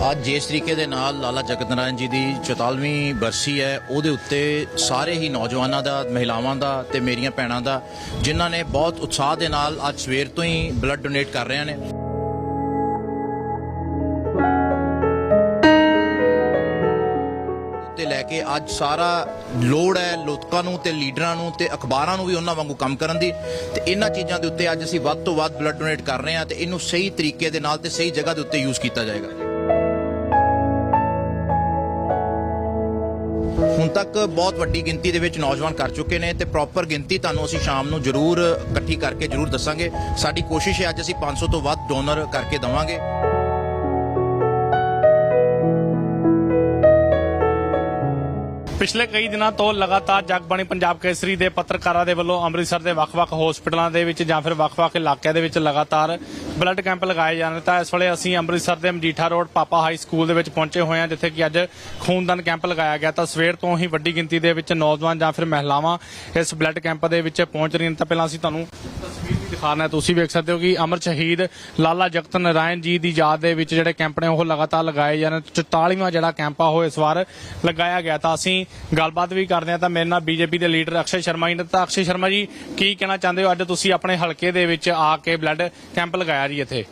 ਅੱਜ ਜਿਸ ਤਰੀਕੇ ਦੇ ਨਾਲ ਲਾਲਾ ਜਗਤ ਨਾਰਾਇਣ ਜੀ ਦੀ 44ਵੀਂ ਬਰਸੀ ਹੈ। ਉਹਦੇ ਉੱਤੇ ਸਾਰੇ ਹੀ ਨੌਜਵਾਨਾਂ ਦਾ, ਮਹਿਲਾਵਾਂ ਦਾ ਤੇ ਮੇਰੀਆਂ ਭੈਣਾਂ ਦਾ, ਜਿਨ੍ਹਾਂ ਨੇ ਬਹੁਤ ਉਤਸ਼ਾਹ ਦੇ ਨਾਲ ਅੱਜ ਸਵੇਰ ਤੋਂ ਹੀ ਬਲੱਡ ਡੋਨੇਟ ਕਰ ਰਹੇ ਨੇ। ਤੇ ਲੈ ਕੇ ਅੱਜ ਸਾਰਾ ਲੋੜ ਹੈ ਲੋਕਾਂ ਨੂੰ ਤੇ ਲੀਡਰਾਂ ਨੂੰ ਤੇ ਅਖਬਾਰਾਂ ਨੂੰ ਵੀ ਉਹਨਾਂ ਵਾਂਗੂ ਕੰਮ ਕਰਨ ਦੀ। ਤੇ ਇਹਨਾਂ ਚੀਜ਼ਾਂ ਦੇ ਉੱਤੇ ਅੱਜ ਅਸੀਂ ਵੱਧ ਤੋਂ ਵੱਧ ਬਲੱਡ ਡੋਨੇਟ ਕਰ ਰਹੇ ਹਾਂ ਤੇ ਇਹਨੂੰ ਸਹੀ ਤਰੀਕੇ ਦੇ ਨਾਲ ਤੇ ਸਹੀ ਜਗ੍ਹਾ ਦੇ ਉੱਤੇ ਯੂਜ਼ ਕੀਤਾ ਜਾਏਗਾ। ਤੱਕ ਬਹੁਤ ਵੱਡੀ ਗਿਣਤੀ ਦੇ ਵਿੱਚ ਨੌਜਵਾਨ ਕਰ ਚੁੱਕੇ ਨੇ ਤੇ ਪ੍ਰੋਪਰ ਗਿਣਤੀ ਤੁਹਾਨੂੰ ਅਸੀਂ ਸ਼ਾਮ ਨੂੰ ਜ਼ਰੂਰ ਇਕੱਠੀ ਕਰਕੇ ਜ਼ਰੂਰ ਦੱਸਾਂਗੇ। ਸਾਡੀ ਕੋਸ਼ਿਸ਼ ਹੈ ਅੱਜ ਅਸੀਂ 500 ਤੋਂ ਵੱਧ ਡੋਨਰ ਕਰਕੇ ਦਵਾਂਗੇ। ਪਿਛਲੇ ਕਈ ਦਿਨਾਂ ਤੋਂ ਲਗਾਤਾਰ ਜਗਬਾਣੀ ਪੰਜਾਬ ਕੇਸਰੀ ਦੇ ਪੱਤਰਕਾਰਾਂ ਦੇ ਵੱਲੋਂ ਅੰਮ੍ਰਿਤਸਰ ਦੇ ਵੱਖ-ਵੱਖ ਹਸਪਤਾਲਾਂ ਦੇ ਵਿੱਚ ਜਾਂ ਫਿਰ ਵੱਖ-ਵੱਖ ਇਲਾਕਿਆਂ ਦੇ ਵਿੱਚ ਲਗਾਤਾਰ ਬਲੱਡ ਕੈਂਪ ਲਗਾਏ ਜਾ ਰਹੇ ਤਾਂ ਇਸ ਵੇਲੇ ਅਸੀਂ ਅੰਮ੍ਰਿਤਸਰ ਦੇ ਮਜੀਠਾ ਰੋਡ, ਪਾਪਾ ਹਾਈ ਸਕੂਲ ਦੇ ਵਿੱਚ ਪਹੁੰਚੇ ਹੋਏ ਹਾਂ, ਜਿੱਥੇ ਕਿ ਅੱਜ ਖੂਨਦਾਨ ਕੈਂਪ ਲਗਾਇਆ ਗਿਆ। ਤਾਂ ਸਵੇਰ ਤੋਂ ਹੀ ਵੱਡੀ ਗਿਣਤੀ ਦੇ ਵਿੱਚ ਨੌਜਵਾਨ ਜਾਂ ਫਿਰ ਮਹਿਲਾਵਾਂ ਇਸ ਬਲੱਡ ਕੈਂਪ ਦੇ ਵਿੱਚ ਪਹੁੰਚ ਰਹੀਆਂ ਤਾਂ ਪਹਿਲਾਂ ਅਸੀਂ ਤੁਹਾਨੂੰ ਤਸਵੀਰ ਦਿਖਾਣਾ ਤੁਸੀਂ ਵੇਖ ਸਕਦੇ ਹੋ ਕਿ ਅਮਰ ਸ਼ਹੀਦ ਲਾਲਾ ਜਗਤ ਨਾਰਾਇਣ ਜੀ ਦੀ ਯਾਦ ਦੇ ਵਿੱਚ ਜਿਹੜੇ ਕੈਂਪ ਨੇ, ਉਹ ਲਗਾਤਾਰ ਲਗਾਏ ਜਾ ਰਹੇ 44ਵਾਂ ਜਿਹੜਾ ਕੈਂਪ ਆ, ਉਹ ਇਸ ਵਾਰ ਲਗਾਇਆ ਗਿਆ। ਤਾਂ ਅਸੀਂ ਗੱਲਬਾਤ ਵੀ ਕਰਦੇ ਹਾਂ। ਤਾਂ ਮੇਰੇ ਨਾਲ ਬੀਜੇਪੀ ਦੇ ਲੀਡਰ ਅਕਸ਼ੇ ਸ਼ਰਮਾ ਜੀ ਨੇ। ਤਾਂ ਅਕਸ਼ੇ ਸ਼ਰਮਾ ਜੀ, ਕੀ ਕਹਿਣਾ ਚਾਹੁੰਦੇ ਹੋ? ਅੱਜ ਤੁਸੀਂ ਆਪਣੇ ਹਲਕੇ ਦੇ ਵਿੱਚ ਆ ਕੇ ਬਲੱਡ ਕੈਂਪ ਲਗਾਇਆ ਜੀ ਇੱਥੇ।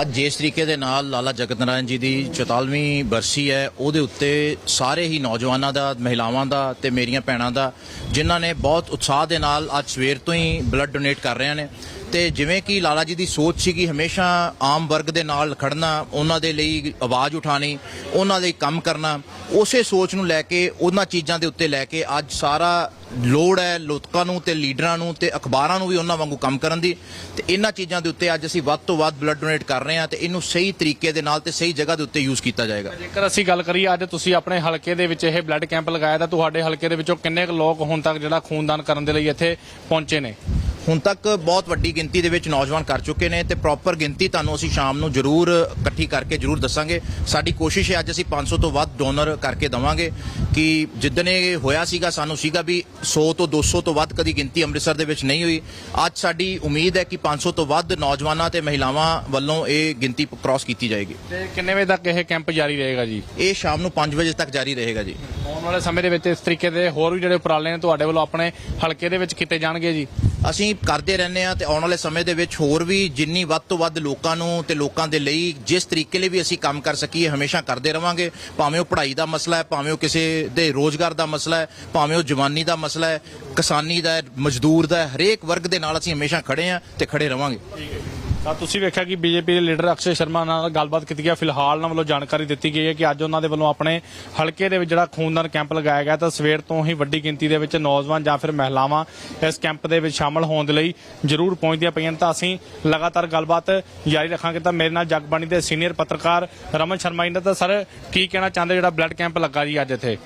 ਅੱਜ ਜਿਸ ਤਰੀਕੇ ਦੇ ਨਾਲ ਲਾਲਾ ਜਗਤ ਨਾਰਾਇਣ ਜੀ ਦੀ 44ਵੀਂ ਬਰਸੀ ਹੈ, ਉਹਦੇ ਉੱਤੇ ਸਾਰੇ ਹੀ ਨੌਜਵਾਨਾਂ ਦਾ, ਮਹਿਲਾਵਾਂ ਦਾ ਤੇ ਮੇਰੀਆਂ ਭੈਣਾਂ ਦਾ, ਜਿਨ੍ਹਾਂ ਨੇ ਬਹੁਤ ਉਤਸ਼ਾਹ ਦੇ ਨਾਲ ਅੱਜ ਸਵੇਰ ਤੋਂ ਹੀ ਬਲੱਡ ਡੋਨੇਟ ਕਰ ਰਹੇ ਨੇ। ਤੇ ਜਿਵੇਂ ਕਿ ਲਾਲਾ ਜੀ ਦੀ ਸੋਚ ਸੀ ਕਿ ਹਮੇਸ਼ਾ ਆਮ ਵਰਗ ਦੇ ਨਾਲ ਖੜਨਾ, ਉਹਨਾਂ ਦੇ ਲਈ ਆਵਾਜ਼ ਉਠਾਣੀ ਉਹਨਾਂ ਲਈ ਕੰਮ ਕਰਨਾ, ਉਸੇ ਸੋਚ ਨੂੰ ਲੈ ਕੇ, ਉਹਨਾਂ ਚੀਜ਼ਾਂ ਦੇ ਉੱਤੇ ਲੈ ਕੇ ਅੱਜ ਸਾਰਾ ਲੋੜ ਹੈ ਲੋਕਾਂ ਨੂੰ ਤੇ ਲੀਡਰਾਂ ਨੂੰ ਤੇ ਅਖਬਾਰਾਂ ਨੂੰ ਵੀ ਉਹਨਾਂ ਵਾਂਗੂ ਕੰਮ ਕਰਨ ਦੀ। ਤੇ ਇਹਨਾਂ ਚੀਜ਼ਾਂ ਦੇ ਉੱਤੇ ਅੱਜ ਅਸੀਂ ਵੱਧ ਤੋਂ ਵੱਧ ਬਲੱਡ ਡੋਨੇਟ ਕਰ ਰਹੇ ਹਾਂ ਤੇ ਇਹਨੂੰ ਸਹੀ ਤਰੀਕੇ ਦੇ ਨਾਲ ਤੇ ਸਹੀ ਜਗ੍ਹਾ ਦੇ ਉੱਤੇ ਯੂਜ਼ ਕੀਤਾ ਜਾਏਗਾ। ਜੇਕਰ ਅਸੀਂ ਗੱਲ ਕਰੀਏ, ਅੱਜ ਤੁਸੀਂ ਆਪਣੇ ਹਲਕੇ ਦੇ ਵਿੱਚ ਇਹ ਬਲੱਡ ਕੈਂਪ ਲਗਾਇਆ ਤਾਂ ਤੁਹਾਡੇ ਹਲਕੇ ਦੇ ਵਿੱਚੋਂ ਕਿੰਨੇ ਕੁ ਲੋਕ ਹੁਣ ਤੱਕ ਜਿਹੜਾ ਖੂਨਦਾਨ ਕਰਨ ਦੇ ਲਈ ਇੱਥੇ ਪਹੁੰਚੇ ਨੇ? ਹੁਣ ਤੱਕ ਬਹੁਤ ਵੱਡੀ ਗਿਣਤੀ ਦੇ ਵਿੱਚ ਨੌਜਵਾਨ ਕਰ ਚੁੱਕੇ ਨੇ ਤੇ ਪ੍ਰੋਪਰ ਗਿਣਤੀ ਤੁਹਾਨੂੰ ਅਸੀਂ ਸ਼ਾਮ ਨੂੰ ਜ਼ਰੂਰ ਇਕੱਠੀ ਕਰਕੇ ਜ਼ਰੂਰ ਦੱਸਾਂਗੇ। ਸਾਡੀ ਕੋਸ਼ਿਸ਼ ਹੈ ਅੱਜ ਅਸੀਂ 500 ਤੋਂ ਵੱਧ ਡੋਨਰ ਕਰਕੇ ਦਵਾਂਗੇ ਕਿ ਜਿੱਦਣ ਇਹ ਹੋਇਆ ਸੀਗਾ ਸਾਨੂੰ ਸੀਗਾ ਵੀ 100 ਤੋਂ 200 ਤੋਂ ਵੱਧ ਕਦੀ ਗਿਣਤੀ ਅੰਮ੍ਰਿਤਸਰ ਦੇ ਵਿੱਚ ਨਹੀਂ ਹੋਈ। ਅੱਜ ਸਾਡੀ ਉਮੀਦ ਹੈ ਕਿ 500 ਤੋਂ ਵੱਧ ਨੌਜਵਾਨਾਂ ਤੇ ਮਹਿਲਾਵਾਂ ਵੱਲੋਂ ਇਹ ਗਿਣਤੀ ਕ੍ਰਾਸ ਕੀਤੀ ਜਾਏਗੀ। ਤੇ ਕਿੰਨੇ ਵਜੇ ਤੱਕ ਇਹ ਕੈਂਪ ਜਾਰੀ ਰਹੇਗਾ ਜੀ? ਇਹ ਸ਼ਾਮ ਨੂੰ 5 ਵਜੇ ਤੱਕ ਜਾਰੀ ਰਹੇਗਾ ਜੀ। ਆਉਣ ਵਾਲੇ ਸਮੇਂ ਦੇ ਵਿੱਚ ਇਸ ਤਰੀਕੇ ਦੇ ਹੋਰ ਵੀ ਜਿਹੜੇ ਉਪਰਾਲੇ ਨੇ ਤੁਹਾਡੇ ਵੱਲੋਂ ਆਪਣੇ ਹਲਕੇ ਦੇ ਵਿੱਚ ਕੀਤੇ ਜਾਣਗੇ ਜੀ? ਅਸੀਂ ਕਰਦੇ ਰਹਿੰਦੇ ਆ ਤੇ ਆਉਣ ਵਾਲੇ ਸਮੇਂ ਦੇ ਵਿੱਚ ਹੋਰ ਵੀ ਜਿੰਨੀ ਵੱਧ ਤੋਂ ਵੱਧ ਲੋਕਾਂ ਨੂੰ ਤੇ ਲੋਕਾਂ ਦੇ ਲਈ ਜਿਸ ਤਰੀਕੇ ਲਈ ਵੀ ਅਸੀਂ ਕੰਮ ਕਰ ਸਕੀਏ, ਹਮੇਸ਼ਾ ਕਰਦੇ ਰਵਾਂਗੇ। ਭਾਵੇਂ ਉਹ ਪੜ੍ਹਾਈ ਦਾ ਮਸਲਾ ਹੈ, ਭਾਵੇਂ ਉਹ ਕਿਸੇ ਦੇ ਰੋਜ਼ਗਾਰ ਦਾ ਮਸਲਾ ਹੈ, ਭਾਵੇਂ ਉਹ ਜਵਾਨੀ ਦਾ ਮਸਲਾ ਹੈ, ਕਿਸਾਨੀ ਦਾ ਮਜ਼ਦੂਰ ਦਾ ਹਰੇਕ ਵਰਗ ਦੇ ਨਾਲ ਅਸੀਂ ਹਮੇਸ਼ਾ ਖੜੇ ਆ ਤੇ ਖੜੇ ਰਵਾਂਗੇ। ਤਾਂ ਤੁਸੀਂ ਵੇਖਿਆ ਕਿ ਬੀਜੇਪੀ ਦੇ ਲੀਡਰ ਅਕਸ਼ੇ ਸ਼ਰਮਾ ਨਾਲ ਗੱਲਬਾਤ ਕੀਤੀ ਗਈ ਫਿਲਹਾਲ ਉਹਨਾਂ ਵੱਲੋਂ ਜਾਣਕਾਰੀ ਦਿੱਤੀ ਗਈ ਹੈ ਕਿ ਅੱਜ ਉਹਨਾਂ ਦੇ ਵੱਲੋਂ ਆਪਣੇ ਹਲਕੇ ਦੇ ਵਿੱਚ ਜਿਹੜਾ ਖੂਨਦਾਨ ਕੈਂਪ ਲਗਾਇਆ ਗਿਆ, ਤਾਂ ਸਵੇਰ ਤੋਂ ਹੀ ਵੱਡੀ ਗਿਣਤੀ ਦੇ ਵਿੱਚ ਨੌਜਵਾਨ ਜਾਂ ਫਿਰ ਮਹਿਲਾਵਾਂ ਇਸ ਕੈਂਪ ਦੇ ਵਿੱਚ ਸ਼ਾਮਲ ਹੋਣ ਦੇ ਲਈ ਜ਼ਰੂਰ ਪਹੁੰਚਦੀਆਂ ਪਈਆਂ ਤਾਂ ਅਸੀਂ ਲਗਾਤਾਰ ਗੱਲਬਾਤ ਜਾਰੀ ਰੱਖਾਂਗੇ। ਤਾਂ ਮੇਰੇ ਨਾਲ ਜਗਬਾਣੀ ਦੇ ਸੀਨੀਅਰ ਪੱਤਰਕਾਰ ਰਮਨ ਸ਼ਰਮਾ ਜੀ ਨੇ। ਤਾਂ ਸਰ, ਕੀ ਕਹਿਣਾ ਚਾਹੁੰਦੇ ਜਿਹੜਾ ਬਲੱਡ ਕੈਂਪ ਲੱਗਾ ਜੀ ਅੱਜ ਇੱਥੇ?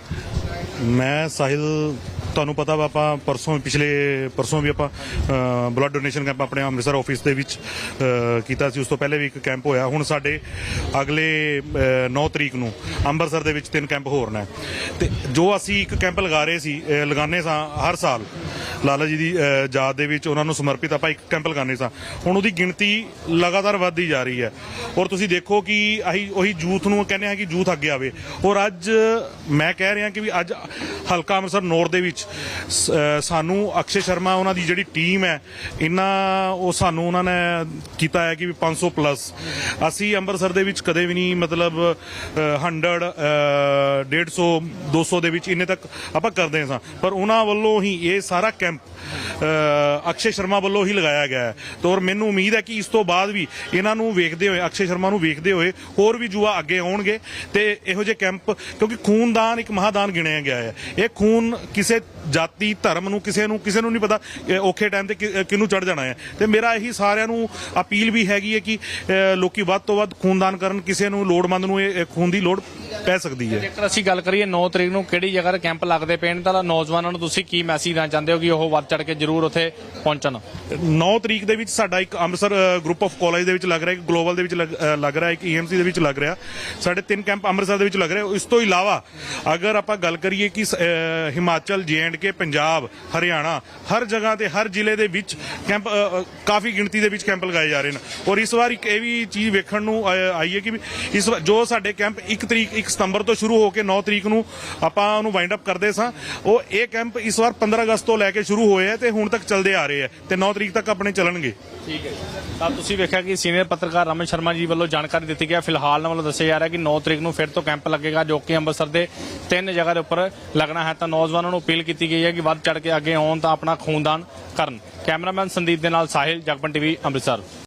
ਮੈਂ ਸਾਹਿਲ ਤੁਹਾਨੂੰ ਪਤਾ ਵਾ ਆਪਾਂ ਪਰਸੋਂ ਪਿਛਲੇ ਪਰਸੋਂ ਵੀ ਆਪਾਂ ਬਲੱਡ ਡੋਨੇਸ਼ਨ ਕੈਂਪ ਆਪਣੇ ਅੰਮ੍ਰਿਤਸਰ ਆਫਿਸ ਦੇ ਵਿੱਚ ਕੀਤਾ ਸੀ। ਉਸ ਤੋਂ ਪਹਿਲੇ ਵੀ ਇੱਕ ਕੈਂਪ ਹੋਇਆ। ਹੁਣ ਸਾਡੇ ਅਗਲੇ ਅ, 9 ਤਰੀਕ ਨੂੰ ਅੰਮ੍ਰਿਤਸਰ ਦੇ ਵਿੱਚ ਤਿੰਨ ਕੈਂਪ ਹੋਰ ਨੇ। ਤੇ ਜੋ ਅਸੀਂ ਇੱਕ ਕੈਂਪ ਲਗਾ ਰਹੇ ਸੀ ਅ, ਲਗਾਉਂਦੇ ਸਾਂ ਹਰ ਸਾਲ ਲਾਲਾ ਜੀ ਦੀ ਯਾਦ ਦੇ ਵਿੱਚ ਉਹਨਾਂ ਨੂੰ ਸਮਰਪਿਤ ਆਪਾਂ ਇੱਕ ਕੈਂਪ ਲਗਾਉਂਦੇ ਸਾਂ। ਹੁਣ ਉਹਦੀ ਗਿਣਤੀ ਲਗਾਤਾਰ ਵੱਧਦੀ ਜਾ ਰਹੀ ਹੈ। ਔਰ ਤੁਸੀਂ ਦੇਖੋ ਕਿ ਅਸੀਂ ਉਹੀ ਯੂਥ ਨੂੰ ਕਹਿੰਦੇ ਹਾਂ ਕਿ ਯੂਥ ਅੱਗੇ ਆਵੇ। ਔਰ ਅੱਜ ਮੈਂ ਕਹਿ ਰਿਹਾ ਕਿ ਵੀ ਅੱਜ ਹਲਕਾ ਅੰਮ੍ਰਿਤਸਰ ਨੌਰ ਦੇ ਵਿੱਚ ਸਾਨੂੰ ਅਕਸ਼ੇ ਸ਼ਰਮਾ ਉਹਨਾਂ ਦੀ ਜਿਹੜੀ ਟੀਮ ਹੈ ਇਹਨਾਂ ਉਹ ਸਾਨੂੰ ਉਹਨਾਂ ਨੇ ਕੀਤਾ ਹੈ ਕਿ ਵੀ 500 ਪਲੱਸ ਅਸੀਂ ਅੰਮ੍ਰਿਤਸਰ ਦੇ ਵਿੱਚ ਕਦੇ ਵੀ ਨਹੀਂ ਮਤਲਬ ਅ, 100 ਅ, 150 200 ਦੇ ਵਿੱਚ ਇੰਨੇ ਤੱਕ ਆਪਾਂ ਕਰਦੇ ਸਾਂ। ਪਰ ਉਹਨਾਂ ਵੱਲੋਂ ਹੀ ਇਹ ਸਾਰਾ ਕੈਂਪ ਅਕਸ਼ੇ ਸ਼ਰਮਾ ਵੱਲੋਂ ਹੀ ਲਗਾਇਆ ਗਿਆ ਹੈ। ਤੇ ਔਰ ਮੈਨੂੰ ਉਮੀਦ ਹੈ ਕਿ ਇਸ ਤੋਂ ਬਾਅਦ ਵੀ ਇਹਨਾਂ ਨੂੰ ਵੇਖਦੇ ਹੋਏ ਅਕਸ਼ੇ ਸ਼ਰਮਾ ਨੂੰ ਵੇਖਦੇ ਹੋਏ ਹੋਰ ਵੀ ਜੁਆ ਅੱਗੇ ਆਉਣਗੇ ਤੇ ਇਹੋ ਜਿਹੇ ਕੈਂਪ ਕਿਉਂਕਿ ਖੂਨਦਾਨ ਇੱਕ ਮਹਾਦਾਨ ਗਿਣਿਆ ਗਿਆ ਹੈ। ਇਹ ਖੂਨ ਕਿਸੇ ਜਾਤੀ ਧਰਮ ਨੂੰ ਕਿਸੇ ਨੂੰ ਕਿਸੇ ਨੂੰ ਨਹੀਂ ਪਤਾ ਔਖੇ ਟਾਈਮ ਤੇ ਕਿ- ਕਿਹਨੂੰ ਚੜ ਜਾਣਾ ਹੈ। ਤੇ ਮੇਰਾ ਇਹੀ ਸਾਰਿਆਂ ਨੂੰ ਅਪੀਲ ਵੀ ਹੈਗੀ ਹੈ ਕਿ ਅ, ਲੋਕੀ ਵੱਧ ਤੋਂ ਵੱਧ ਖੂਨਦਾਨ ਕਰਨ ਕਿਸੇ ਨੂੰ ਲੋੜਵੰਦ ਨੂੰ ਇਹ ਖੂਨ ਦੀ ਲੋੜ ਪੈ ਸਕਦੀ ਹੈ। ਜੇਕਰ ਅਸੀਂ ਗੱਲ ਕਰੀਏ 9 ਤਰੀਕ ਨੂੰ ਕਿਹੜੀ ਜਗ੍ਹਾ ਤੇ ਕੈਂਪ ਲੱਗਦੇ ਪਏ ਨੇ ਤਾਂ ਨੌਜਵਾਨਾਂ ਨੂੰ ਤੁਸੀਂ ਕੀ ਮੈਸੇਜ ਦੇਣਾ ਚਾਹੁੰਦੇ ਹੋ ਕਿ ਉਹ ਵੱਧ ਚੜ ਕੇ ਜ਼ਰੂਰ ਉੱਥੇ ਪਹੁੰਚਣ? 9 ਤਰੀਕ ਦੇ ਵਿੱਚ ਸਾਡਾ ਇੱਕ ਅੰਮ੍ਰਿਤਸਰ ਗਰੁੱਪ ਆਫ ਕਾਲਜ ਦੇ ਵਿੱਚ ਲੱਗ ਰਿਹਾ ਇੱਕ ਗਲੋਬਲ ਦੇ ਵਿੱਚ ਲੱਗ ਰਿਹਾ ਇੱਕ ਈਐਮਸੀ ਦੇ ਵਿੱਚ ਲੱਗ ਰਿਹਾ। ਸਾਡੇ ਤਿੰਨ ਕੈਂਪ ਅੰਮ੍ਰਿਤਸਰ ਦੇ ਵਿੱਚ ਲੱਗ ਰਿਹਾ। ਇਸ ਤੋਂ ਇਲਾਵਾ ਅਗਰ ਆਪਾਂ ਗੱਲ ਕਰੀਏ ਕਿ ਹਿਮਾਚਲ ਜੀਐਂਡਕੇ ਪੰਜਾਬ ਹਰਿਆਣਾ ਹਰ ਜਗ੍ਹਾ ਤੇ ਹਰ ਜ਼ਿਲ੍ਹੇ ਦੇ ਵਿੱਚ ਕੈਂਪ ਕਾਫੀ ਗਿਣਤੀ ਦੇ ਵਿੱਚ ਕੈਂਪ ਲਗਾਏ ਜਾ ਰਹੇ ਨੇ। ਔਰ ਇਸ ਵਾਰ ਇੱਕ ਇਹ ਵੀ ਚੀਜ਼ ਵੇਖਣ ਨੂੰ ਆਈ ਹੈ ਕਿ ਇਸ ਜੋ ਸਾਡੇ ਕੈਂਪ 1 ਤਰੀਕ 1 ਸਤੰਬਰ ਤੋਂ ਸ਼ੁਰੂ ਹੋ ਕੇ 9 ਤਰੀਕ ਨੂੰ ਆਪਾਂ ਉਹਨੂੰ ਵਾਈਂਡ ਅਪ ਕਰਦੇ ਸਾਂ। ਉਹ ਇਹ ਕੈਂਪ ਇਸ ਵਾਰ 15 ਅਗਸਤ ਤੋਂ ਲੈ ਕੇ ਸ਼ੁਰੂ ਹੋਏ ਆ ਤੇ ਹੁਣ ਤੱਕ ਚੱਲਦੇ ਆ ਰਹੇ ਆ ਤੇ 9 ਤਰੀਕ ਤੱਕ ਆਪਣੇ ਚੱਲਣਗੇ। ਠੀਕ ਹੈ ਤਾਂ ਤੁਸੀਂ ਵੇਖਿਆ ਕਿ ਸੀਨੀਅਰ ਪੱਤਰਕਾਰ ਰਮਨ ਸ਼ਰਮਾ ਜੀ ਵੱਲੋਂ ਜਾਣਕਾਰੀ ਦਿੱਤੀ ਗਿਆ ਫਿਲਹਾਲ ਨਾਲ ਵੱਲੋਂ ਦੱਸਿਆ ਜਾ ਰਿਹਾ ਕਿ 9 ਤਰੀਕ ਨੂੰ ਫਿਰ ਤੋਂ ਕੈਂਪ ਲੱਗੇਗਾ ਜੋ ਕਿ ਅੰਮ੍ਰਿਤਸਰ ਦੇ ਤਿੰਨ ਜਗ੍ਹਾ ਦੇ ਉੱਪਰ ਲੱਗਣਾ ਹੈ। ਤਾਂ ਨੌਜਵਾਨਾਂ ਨੂੰ ਅਪੀਲ ਕੀਤੀ ਗਈ ਹੈ ਕਿ ਵੱਧ ਚੜ ਕੇ ਅੱਗੇ ਆਉਣ ਤਾਂ ਆਪਣਾ ਖੂਨਦਾਨ ਕਰਨ। ਕੈਮਰਾਮੈਨ ਸੰਦੀਪ ਦੇ ਨਾਲ ਸਾਹਿਲ ਜਗਪਨ ਟੀਵੀ, ਅੰਮ੍ਰਿਤਸਰ।